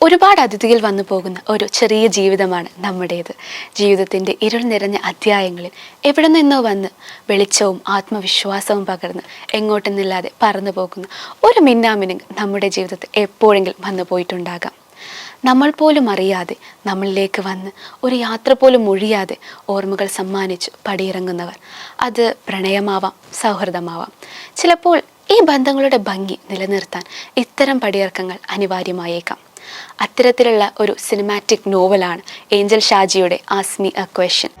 ഒരുപാട് അതിഥികൾ വന്നു പോകുന്ന ഒരു ചെറിയ ജീവിതമാണ് നമ്മുടേത്. ജീവിതത്തിന്റെ ഇരുൾ നിറഞ്ഞ അധ്യായങ്ങളിൽ എവിടെ നിന്നോ വന്ന് വെളിച്ചവും ആത്മവിശ്വാസവും പകർന്ന് എങ്ങോട്ടെന്നില്ലാതെ പറന്നു പോകുന്ന ഒരു മിന്നാമിനുങ്ങ് നമ്മുടെ ജീവിതത്തിൽ എപ്പോഴെങ്കിലും വന്നു പോയിട്ടുണ്ടാകാം. നമ്മൾ പോലും അറിയാതെ നമ്മളിലേക്ക് വന്ന് ഒരു യാത്ര പോലും ഒഴിയാതെ ഓർമ്മകൾ സമ്മാനിച്ച് പടിയിറങ്ങുന്നവർ. അത് പ്രണയമാവാം സൗഹൃദമാവാം. ചിലപ്പോൾ ഈ ബന്ധങ്ങളുടെ ഭംഗി നിലനിർത്താൻ ഇത്തരം പടിയിറക്കങ്ങൾ അനിവാര്യമായേക്കാം. അത്തരത്തിലുള്ള ഒരു സിനിമാറ്റിക് നോവലാണ് ഏഞ്ചൽ ഷാജിയുടെ ആസ്മി എ ക്വസ്റ്റ്യൻ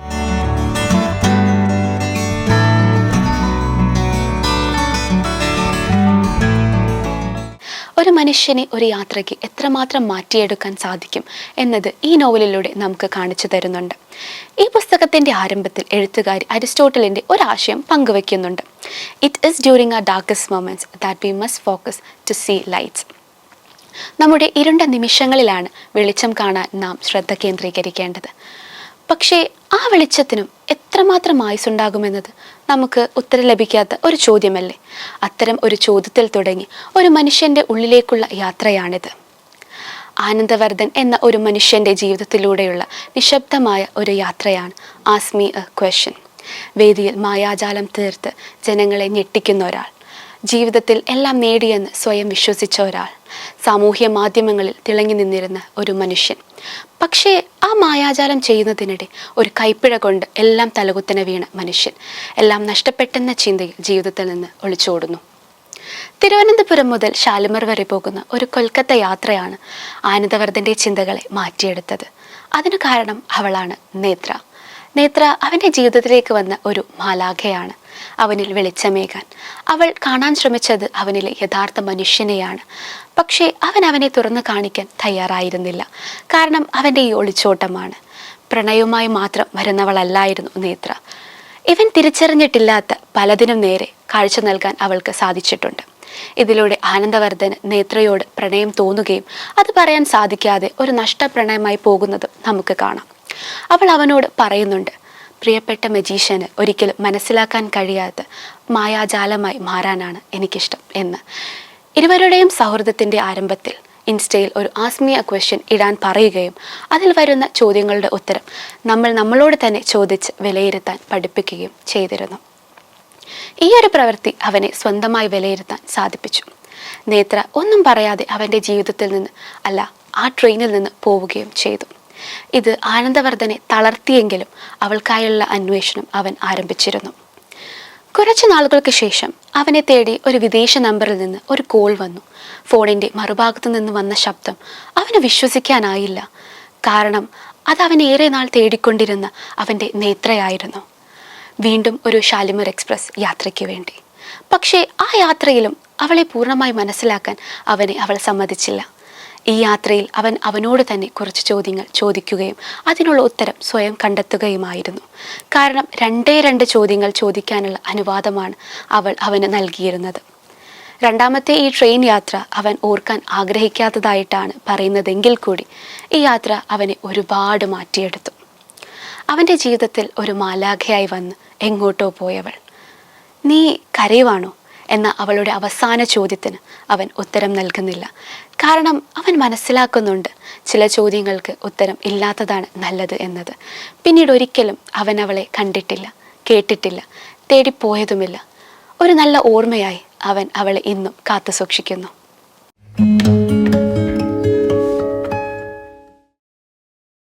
ഒരു മനുഷ്യനെ ഒരു യാത്രയ്ക്ക് എത്രമാത്രം മാറ്റിയെടുക്കാൻ സാധിക്കും എന്നത് ഈ നോവലിലൂടെ നമുക്ക് കാണിച്ചു തരുന്നുണ്ട്. ഈ പുസ്തകത്തിന്റെ ആരംഭത്തിൽ എഴുത്തുകാരി അരിസ്റ്റോട്ടലിന്റെ ആശയം പങ്കുവെക്കുന്നുണ്ട് it is during the darkest moments that we must focus to see lights നമ്മുടെ ഇരുണ്ട നിമിഷങ്ങളിലാണ് വെളിച്ചം കാണാൻ നാം ശ്രദ്ധ കേന്ദ്രീകരിക്കേണ്ടത്. പക്ഷേ ആ വെളിച്ചത്തിനും എത്രമാത്രം ആയുസുണ്ടാകുമെന്നത് നമുക്ക് ഉത്തരം ലഭിക്കാത്ത ഒരു ചോദ്യമല്ലേ? അത്തരം ഒരു ചോദ്യത്തിൽ തുടങ്ങി ഒരു മനുഷ്യന്റെ ഉള്ളിലേക്കുള്ള യാത്രയാണിത്. ആനന്ദവർദ്ധൻ എന്ന ഒരു മനുഷ്യന്റെ ജീവിതത്തിലൂടെയുള്ള നിശബ്ദമായ ഒരു യാത്രയാണ് ആസ്മി എ ക്വസ്റ്റ്യൻ വേദിയിൽ മായാജാലം തീർത്ത് ജനങ്ങളെ ഞെട്ടിക്കുന്ന ഒരാൾ. ജീവിതത്തിൽ എല്ലാം നേടിയെന്ന് സ്വയം വിശ്വസിച്ച ഒരാൾ. സാമൂഹ്യ മാധ്യമങ്ങളിൽ തിളങ്ങി നിന്നിരുന്ന ഒരു മനുഷ്യൻ. പക്ഷേ ആ മായാജാലം ചെയ്യുന്നതിനിടെ ഒരു കൈപ്പിഴ കൊണ്ട് എല്ലാം തലകുത്തനെ വീണ മനുഷ്യൻ എല്ലാം നഷ്ടപ്പെട്ടെന്ന ചിന്തയിൽ ജീവിതത്തിൽ നിന്ന് ഒളിച്ചോടുന്നു. തിരുവനന്തപുരം മുതൽ ഷാലിമർ വരെ പോകുന്ന ഒരു കൊൽക്കത്ത യാത്രയാണ് ആനന്ദവർദ്ധന്റെ ചിന്തകളെ മാറ്റിയെടുത്തത്. അതിനു കാരണം അവളാണ് നേത്ര. നേത്ര അവന്റെ ജീവിതത്തിലേക്ക് വന്ന ഒരു മാലാഖയാണ്. അവനിൽ വെളിച്ചമേകാൻ. അവൾ കാണാൻ ശ്രമിച്ചത് അവനിലെ യഥാർത്ഥ മനുഷ്യനെയാണ്. പക്ഷേ അവൻ അവനെ തുറന്നു കാണിക്കാൻ തയ്യാറായിരുന്നില്ല. കാരണം അവന്റെ ഈ ഒളിച്ചോട്ടമാണ്. പ്രണയവുമായി മാത്രം വരുന്നവളല്ലായിരുന്നു നേത്ര. ഇവൻ തിരിച്ചറിഞ്ഞിട്ടില്ലാത്ത പലതിനും നേരെ കാഴ്ച നൽകാൻ അവൾക്ക് സാധിച്ചിട്ടുണ്ട്. ഇതിലൂടെ ആനന്ദവർദ്ധന് നേത്രയോട് പ്രണയം തോന്നുകയും അത് പറയാൻ സാധിക്കാതെ ഒരു നഷ്ടപ്രണയമായി പോകുന്നതും നമുക്ക് കാണാം. അവൾ അവനോട് പറയുന്നുണ്ട് പ്രിയപ്പെട്ട മജീഷ്യന് ഒരിക്കലും മനസ്സിലാക്കാൻ കഴിയാത്ത മായാജാലമായി മാറാനാണ് എനിക്കിഷ്ടം എന്ന്. ഇരുവരുടെയും സൗഹൃദത്തിന്റെ ആരംഭത്തിൽ ഇൻസ്റ്റയിൽ ഒരു ആസ്മിയ ക്വസ്റ്റ്യൻ ഇടാൻ പറയുകയും അതിൽ വരുന്ന ചോദ്യങ്ങളുടെ ഉത്തരം നമ്മൾ നമ്മളോട് തന്നെ ചോദിച്ച് വിലയിരുത്താൻ പഠിപ്പിക്കുകയും ചെയ്തിരുന്നു. ഈ ഒരു പ്രവൃത്തി അവനെ സ്വന്തമായി വിലയിരുത്താൻ സാധിപ്പിച്ചു. നേത്ര ഒന്നും പറയാതെ അവന്റെ ജീവിതത്തിൽ നിന്ന് അല്ല ആ ട്രെയിനിൽ നിന്ന് പോവുകയും ചെയ്തു. ഇത് ആനന്ദവർദ്ധനെ തളർത്തിയെങ്കിലും അവൾക്കായുള്ള അന്വേഷണം അവൻ ആരംഭിച്ചിരുന്നു. കുറച്ച് നാളുകൾക്ക് ശേഷം അവനെ തേടി ഒരു വിദേശ നമ്പറിൽ നിന്ന് ഒരു കോൾ വന്നു. ഫോണിന്റെ മറുഭാഗത്തു നിന്ന് വന്ന ശബ്ദം അവന് വിശ്വസിക്കാനായില്ല. കാരണം അത് അവൻ ഏറെ നാൾ തേടിക്കൊണ്ടിരുന്ന അവന്റെ നേത്രയായിരുന്നു. വീണ്ടും ഒരു ഷാലിമർ എക്സ്പ്രസ് യാത്രയ്ക്ക് വേണ്ടി. പക്ഷേ ആ യാത്രയിലും അവളെ പൂർണമായി മനസ്സിലാക്കാൻ അവനെ അവൾ സമ്മതിച്ചില്ല. ഈ യാത്രയിൽ അവൻ അവനോട് തന്നെ കുറച്ച് ചോദ്യങ്ങൾ ചോദിക്കുകയും അതിനുള്ള ഉത്തരം സ്വയം കണ്ടെത്തുകയുമായിരുന്നു. കാരണം രണ്ടേ രണ്ട് ചോദ്യങ്ങൾ ചോദിക്കാനുള്ള അനുവാദമാണ് അവൾ അവന് നൽകിയിരുന്നത്. രണ്ടാമത്തെ ഈ ട്രെയിൻ യാത്ര അവൻ ഓർക്കാൻ ആഗ്രഹിക്കാത്തതായിട്ടാണ് പറയുന്നതെങ്കിൽ കൂടി ഈ യാത്ര അവനെ ഒരുപാട് മാറ്റിയെടുത്തു. അവന്റെ ജീവിതത്തിൽ ഒരു മാലാഖയായി വന്ന് എങ്ങോട്ടോ പോയവൾ. നീ കരയുവാണോ? എന്ന അവളുടെ അവസാന ചോദ്യത്തിന് അവൻ ഉത്തരം നൽകുന്നില്ല. കാരണം അവൻ മനസ്സിലാക്കുന്നുണ്ട് ചില ചോദ്യങ്ങൾക്ക് ഉത്തരം ഇല്ലാത്തതാണ് നല്ലത് എന്നത്. പിന്നീട് ഒരിക്കലും അവൻ അവളെ കണ്ടിട്ടില്ല കേട്ടിട്ടില്ല തേടിപ്പോയതുമില്ല. ഒരു നല്ല ഓർമ്മയായി അവൻ അവളെ ഇന്നും കാത്തു സൂക്ഷിക്കുന്നു